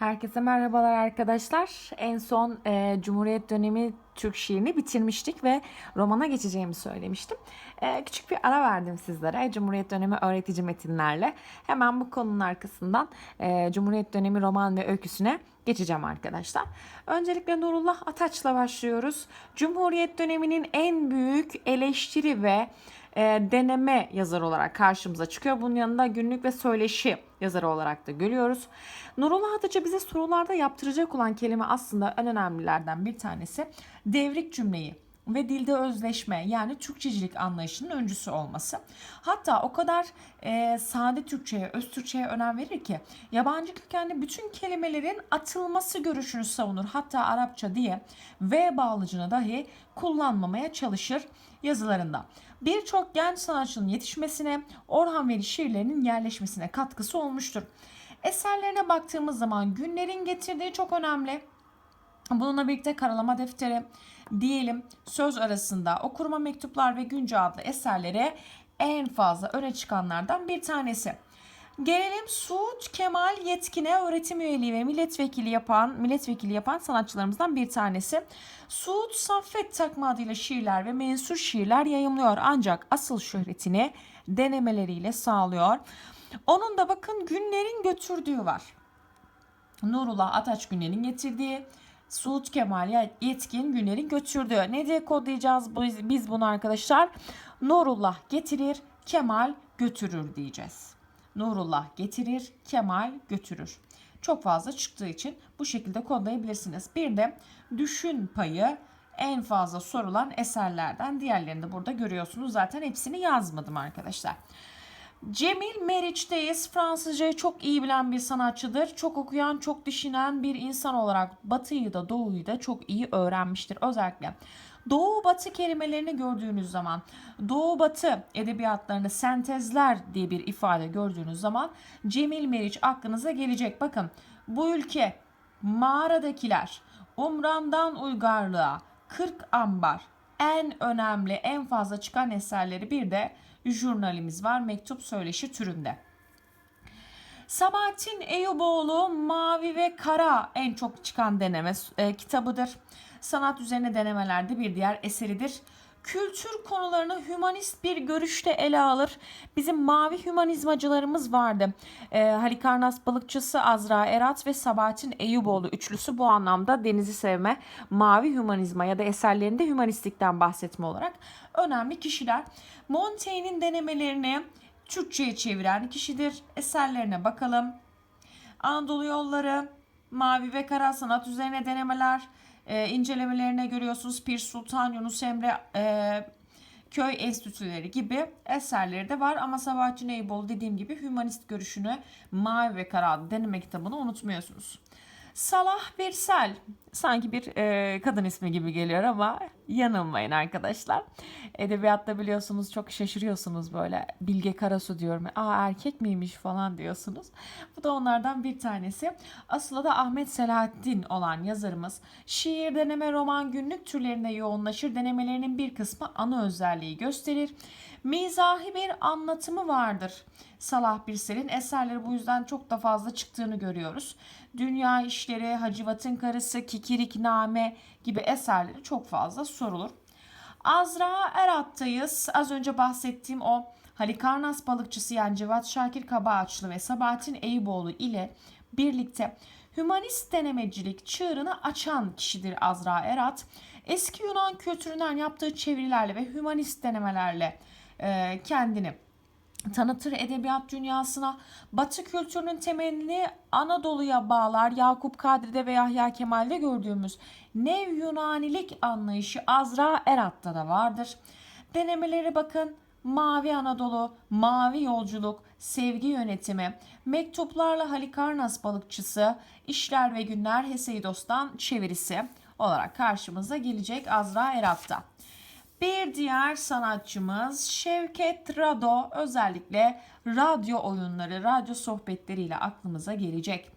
Herkese merhabalar arkadaşlar. En son e, Cumhuriyet dönemi Türk şiirini bitirmiştik ve romana geçeceğimi söylemiştim. E, küçük bir ara verdim sizlere Cumhuriyet dönemi öğretici metinlerle. Hemen bu konunun arkasından e, Cumhuriyet dönemi roman ve öyküsüne geçeceğim arkadaşlar. Öncelikle Nurullah Ataç'la başlıyoruz. Cumhuriyet döneminin en büyük eleştiri ve e, deneme yazarı olarak karşımıza çıkıyor. Bunun yanında günlük ve söyleşi yazarı olarak da görüyoruz. Nurullah Ataç'a bize sorularda yaptıracak olan kelime aslında en önemlilerden bir tanesi devrik cümleyi ve dilde özleşme yani Türkçecilik anlayışının öncüsü olması. Hatta o kadar e, sade Türkçe'ye, öz Türkçe'ye önem verir ki yabancı kökenli bütün kelimelerin atılması görüşünü savunur. Hatta Arapça diye V bağlıcını dahi kullanmamaya çalışır yazılarında. Birçok genç sanatçının yetişmesine, Orhan Veli şiirlerinin yerleşmesine katkısı olmuştur. Eserlerine baktığımız zaman günlerin getirdiği çok önemli. Bununla birlikte karalama defteri diyelim söz arasında okurma mektuplar ve günce adlı eserlere en fazla öne çıkanlardan bir tanesi. Gelelim Suud Kemal Yetkin'e öğretim üyeliği ve milletvekili yapan milletvekili yapan sanatçılarımızdan bir tanesi. Suud Saffet takma adıyla şiirler ve mensur şiirler yayımlıyor ancak asıl şöhretini denemeleriyle sağlıyor. Onun da bakın günlerin götürdüğü var. Nurullah Ataç günlerin getirdiği, Suud Kemal Yetkin günlerin götürdüğü. Ne diye kodlayacağız biz bunu arkadaşlar? Nurullah getirir, Kemal götürür diyeceğiz. Nurullah getirir, Kemal götürür. Çok fazla çıktığı için bu şekilde kodlayabilirsiniz. Bir de düşün payı en fazla sorulan eserlerden diğerlerini de burada görüyorsunuz. Zaten hepsini yazmadım arkadaşlar. Cemil Meriç'teyiz. Fransızcayı çok iyi bilen bir sanatçıdır. Çok okuyan, çok düşünen bir insan olarak Batı'yı da Doğu'yu da çok iyi öğrenmiştir. Özellikle Doğu Batı kelimelerini gördüğünüz zaman, Doğu Batı edebiyatlarında sentezler diye bir ifade gördüğünüz zaman Cemil Meriç aklınıza gelecek. Bakın bu ülke mağaradakiler, Umran'dan Uygarlığa, 40 ambar en önemli, en fazla çıkan eserleri bir de jurnalimiz var mektup söyleşi türünde. Sabahattin Eyüboğlu Mavi ve Kara en çok çıkan deneme e, kitabıdır. Sanat üzerine denemelerde bir diğer eseridir. Kültür konularını hümanist bir görüşte ele alır. Bizim mavi hümanizmacılarımız vardı. E, Halikarnas balıkçısı Azra Erat ve Sabahattin Eyüboğlu üçlüsü bu anlamda denizi sevme, mavi hümanizma ya da eserlerinde hümanistlikten bahsetme olarak önemli kişiler. Montaigne'in denemelerini Türkçe'ye çeviren kişidir. Eserlerine bakalım. Anadolu Yolları, Mavi ve Kara Sanat üzerine denemeler, e, incelemelerine görüyorsunuz. Pir Sultan, Yunus Emre, e, köy enstitüleri gibi eserleri de var. Ama Sabahattin Eyüboğlu dediğim gibi hümanist görüşünü Mavi ve Kara deneme kitabını unutmuyorsunuz. Salah Birsel sanki bir e, kadın ismi gibi geliyor ama yanılmayın arkadaşlar. Edebiyatta biliyorsunuz çok şaşırıyorsunuz böyle Bilge Karasu diyorum. Aa erkek miymiş falan diyorsunuz. Bu da onlardan bir tanesi. Aslı da Ahmet Selahattin olan yazarımız şiir, deneme, roman, günlük türlerinde yoğunlaşır. Denemelerinin bir kısmı ana özelliği gösterir. Mizahi bir anlatımı vardır. Salah Birsel'in eserleri bu yüzden çok da fazla çıktığını görüyoruz. Dünya İşleri, Hacivat'ın Karısı, Kikirikname gibi eserleri çok fazla sorulur. Azra Erat'tayız. Az önce bahsettiğim o Halikarnas balıkçısı yani Cevat Şakir Kabaağaçlı ve Sabahattin Eyüboğlu ile birlikte hümanist denemecilik çığırını açan kişidir Azra Erat. Eski Yunan kültüründen yaptığı çevirilerle ve hümanist denemelerle e, kendini tanıtır edebiyat dünyasına. Batı kültürünün temelini Anadolu'ya bağlar. Yakup Kadri'de ve Yahya Kemal'de gördüğümüz Nev Yunanilik anlayışı Azra Erat'ta da vardır. Denemeleri bakın Mavi Anadolu, Mavi Yolculuk, Sevgi Yönetimi, Mektuplarla Halikarnas Balıkçısı, İşler ve Günler Heseidos'tan çevirisi olarak karşımıza gelecek Azra Erat'ta. Bir diğer sanatçımız Şevket Rado özellikle radyo oyunları, radyo sohbetleriyle aklımıza gelecek.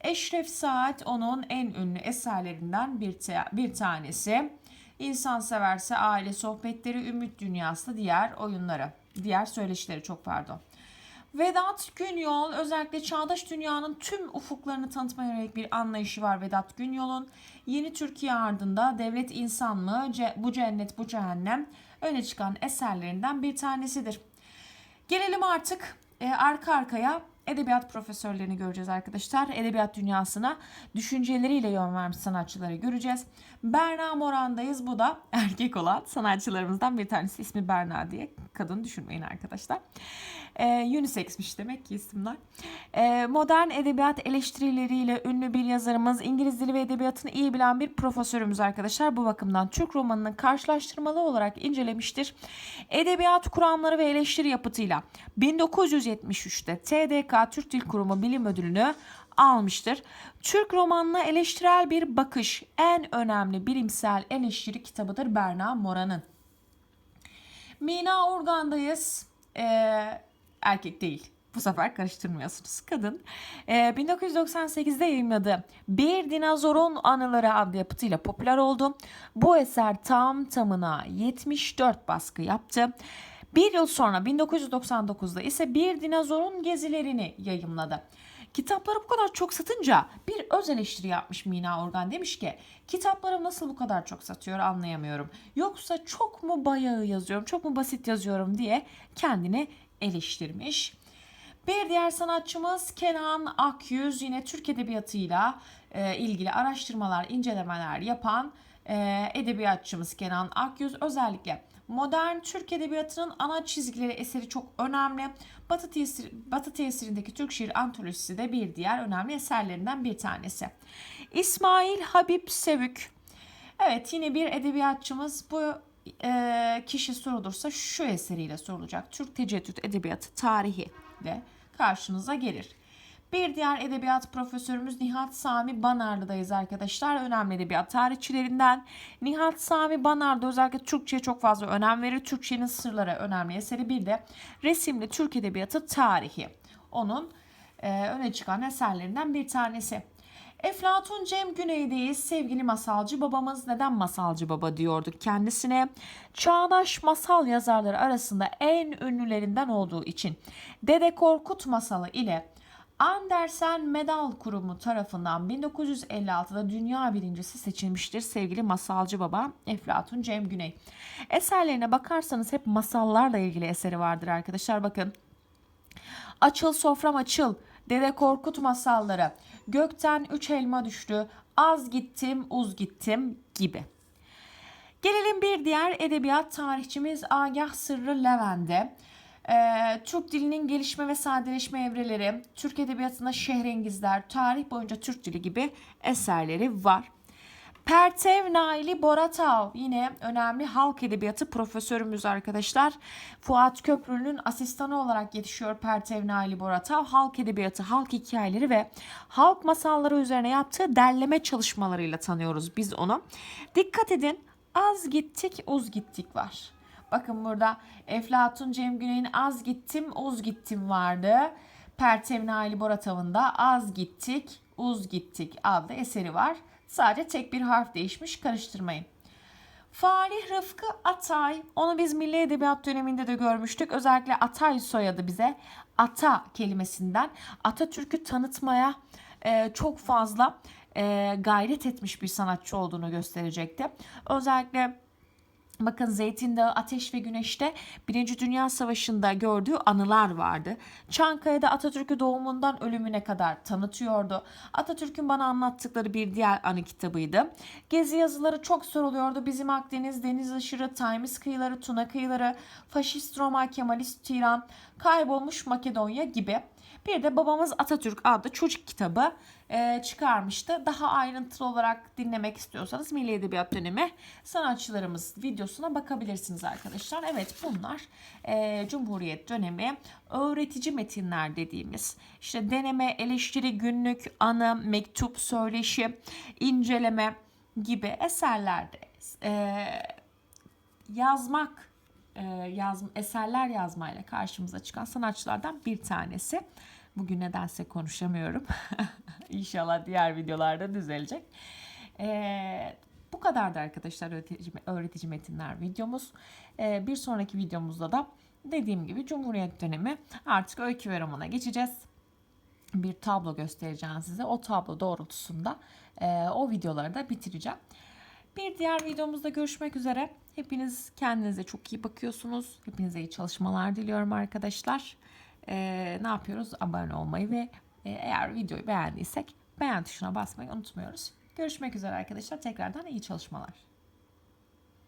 Eşref Saat onun en ünlü eserlerinden bir, bir tanesi. İnsan severse aile sohbetleri, ümit dünyası diğer oyunları, diğer söyleşileri çok pardon. Vedat Günyol özellikle çağdaş dünyanın tüm ufuklarını tanıtmaya yönelik bir anlayışı var Vedat Günyol'un. Yeni Türkiye ardında Devlet İnsan mı, Ce- Bu Cennet Bu Cehennem öne çıkan eserlerinden bir tanesidir. Gelelim artık e, arka arkaya edebiyat profesörlerini göreceğiz arkadaşlar. Edebiyat dünyasına düşünceleriyle yön vermiş sanatçıları göreceğiz. Berna Moran'dayız. Bu da erkek olan sanatçılarımızdan bir tanesi. İsmi Berna diye. Kadın düşünmeyin arkadaşlar. E, unisexmiş demek ki isimler. E, modern edebiyat eleştirileriyle ünlü bir yazarımız. İngiliz dili ve edebiyatını iyi bilen bir profesörümüz arkadaşlar. Bu bakımdan Türk romanını karşılaştırmalı olarak incelemiştir. Edebiyat kuramları ve eleştiri yapıtıyla 1973'te TDK Türk Dil Kurumu Bilim Ödülünü almıştır. Türk romanına eleştirel bir bakış en önemli bilimsel eleştiri kitabıdır Berna Mora'nın. Mina Organ'dayız. Ee, erkek değil. Bu sefer karıştırmıyorsunuz. Kadın. Ee, 1998'de yayınladığı Bir Dinozorun Anıları adlı yapıtıyla popüler oldu. Bu eser tam tamına 74 baskı yaptı. Bir yıl sonra 1999'da ise Bir Dinozorun Gezilerini yayımladı. Kitapları bu kadar çok satınca bir öz eleştiri yapmış Mina Organ. Demiş ki kitaplarım nasıl bu kadar çok satıyor anlayamıyorum. Yoksa çok mu bayağı yazıyorum, çok mu basit yazıyorum diye kendini eleştirmiş. Bir diğer sanatçımız Kenan Akyüz yine Türk Edebiyatı'yla e, ilgili araştırmalar, incelemeler yapan e, edebiyatçımız Kenan Akyüz özellikle modern Türk Edebiyatı'nın ana çizgileri eseri çok önemli. Batı, tesir, Batı tesirindeki Türk şiir antolojisi de bir diğer önemli eserlerinden bir tanesi. İsmail Habib Sevük. Evet yine bir edebiyatçımız bu e, kişi sorulursa şu eseriyle sorulacak. Türk Teceddüt Edebiyatı Tarihi ile karşınıza gelir. Bir diğer edebiyat profesörümüz Nihat Sami Banarlı'dayız arkadaşlar. Önemli edebiyat tarihçilerinden. Nihat Sami Banarlı özellikle Türkçe'ye çok fazla önem verir. Türkçenin sırları önemli eseri. Bir de resimli Türk Edebiyatı Tarihi. Onun e, öne çıkan eserlerinden bir tanesi. Eflatun Cem Güney'deyiz. Sevgili masalcı babamız neden masalcı baba diyorduk kendisine? Çağdaş masal yazarları arasında en ünlülerinden olduğu için Dede Korkut masalı ile Andersen Medal Kurumu tarafından 1956'da dünya birincisi seçilmiştir sevgili masalcı baba Eflatun Cem Güney. Eserlerine bakarsanız hep masallarla ilgili eseri vardır arkadaşlar bakın. Açıl sofram açıl, Dede Korkut masalları, Gökten üç elma düştü, Az gittim, uz gittim gibi. Gelelim bir diğer edebiyat tarihçimiz Agah Sırrı Levent'e. Ee, Türk dilinin gelişme ve sadeleşme evreleri, Türk edebiyatında şehrengizler, tarih boyunca Türk dili gibi eserleri var. Pertev Naili Boratav yine önemli halk edebiyatı profesörümüz arkadaşlar. Fuat Köprülü'nün asistanı olarak yetişiyor Pertev Naili Boratav. Halk edebiyatı, halk hikayeleri ve halk masalları üzerine yaptığı derleme çalışmalarıyla tanıyoruz biz onu. Dikkat edin az gittik uz gittik var. Bakın burada Eflatun Cem Güney'in Az Gittim Uz Gittim vardı. Pertev Naili Boratav'ın da Az Gittik Uz Gittik adlı eseri var. Sadece tek bir harf değişmiş karıştırmayın. Falih Rıfkı Atay. Onu biz Milli Edebiyat döneminde de görmüştük. Özellikle Atay soyadı bize ata kelimesinden Atatürk'ü tanıtmaya e, çok fazla e, gayret etmiş bir sanatçı olduğunu gösterecekti. Özellikle Bakın Zeytin Dağı Ateş ve Güneş'te Birinci Dünya Savaşı'nda gördüğü anılar vardı. Çankaya'da Atatürk'ü doğumundan ölümüne kadar tanıtıyordu. Atatürk'ün bana anlattıkları bir diğer anı kitabıydı. Gezi yazıları çok soruluyordu. Bizim Akdeniz, Deniz aşırı, Times kıyıları, Tuna kıyıları, Faşist Roma, Kemalist Tiran, Kaybolmuş Makedonya gibi. Bir de Babamız Atatürk adlı çocuk kitabı e, çıkarmıştı. Daha ayrıntılı olarak dinlemek istiyorsanız Milli Edebiyat Dönemi sanatçılarımız videosuna bakabilirsiniz arkadaşlar. Evet bunlar e, Cumhuriyet dönemi öğretici metinler dediğimiz işte deneme, eleştiri, günlük, anı, mektup, söyleşi, inceleme gibi eserlerde e, yazmak e, yaz, eserler yazmayla karşımıza çıkan sanatçılardan bir tanesi. Bugün nedense konuşamıyorum. İnşallah diğer videolarda düzelecek. Ee, bu kadardı arkadaşlar öğretici, öğretici metinler videomuz. Ee, bir sonraki videomuzda da dediğim gibi Cumhuriyet dönemi artık öykü ve romana geçeceğiz. Bir tablo göstereceğim size. O tablo doğrultusunda e, o videoları da bitireceğim. Bir diğer videomuzda görüşmek üzere. Hepiniz kendinize çok iyi bakıyorsunuz. Hepinize iyi çalışmalar diliyorum arkadaşlar. Ee, ne yapıyoruz? Abone olmayı ve e, eğer videoyu beğendiysek beğen tuşuna basmayı unutmuyoruz. Görüşmek üzere arkadaşlar. Tekrardan iyi çalışmalar.